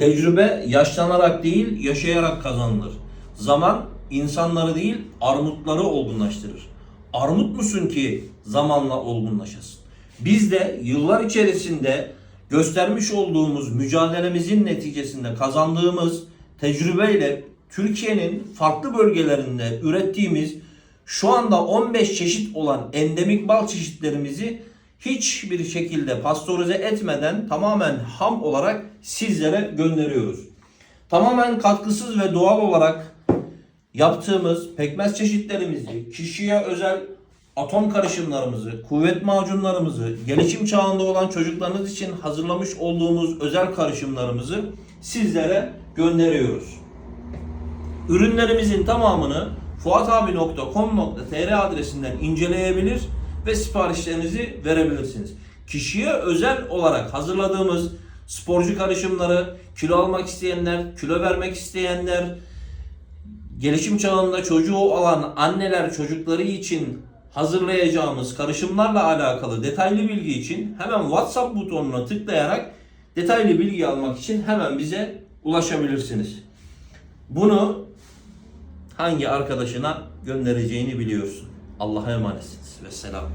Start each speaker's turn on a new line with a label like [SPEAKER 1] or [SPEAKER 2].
[SPEAKER 1] Tecrübe yaşlanarak değil, yaşayarak kazanılır. Zaman insanları değil, armutları olgunlaştırır. Armut musun ki zamanla olgunlaşasın? Biz de yıllar içerisinde göstermiş olduğumuz mücadelemizin neticesinde kazandığımız tecrübeyle Türkiye'nin farklı bölgelerinde ürettiğimiz şu anda 15 çeşit olan endemik bal çeşitlerimizi hiçbir şekilde pastörize etmeden tamamen ham olarak sizlere gönderiyoruz. Tamamen katkısız ve doğal olarak yaptığımız pekmez çeşitlerimizi, kişiye özel atom karışımlarımızı, kuvvet macunlarımızı, gelişim çağında olan çocuklarınız için hazırlamış olduğumuz özel karışımlarımızı sizlere gönderiyoruz. Ürünlerimizin tamamını fuatabi.com.tr adresinden inceleyebilir ve siparişlerinizi verebilirsiniz. Kişiye özel olarak hazırladığımız sporcu karışımları, kilo almak isteyenler, kilo vermek isteyenler, gelişim çağında çocuğu olan anneler çocukları için hazırlayacağımız karışımlarla alakalı detaylı bilgi için hemen WhatsApp butonuna tıklayarak detaylı bilgi almak için hemen bize ulaşabilirsiniz. Bunu hangi arkadaşına göndereceğini biliyorsun. Allah'a emanetsiniz. Vesselam.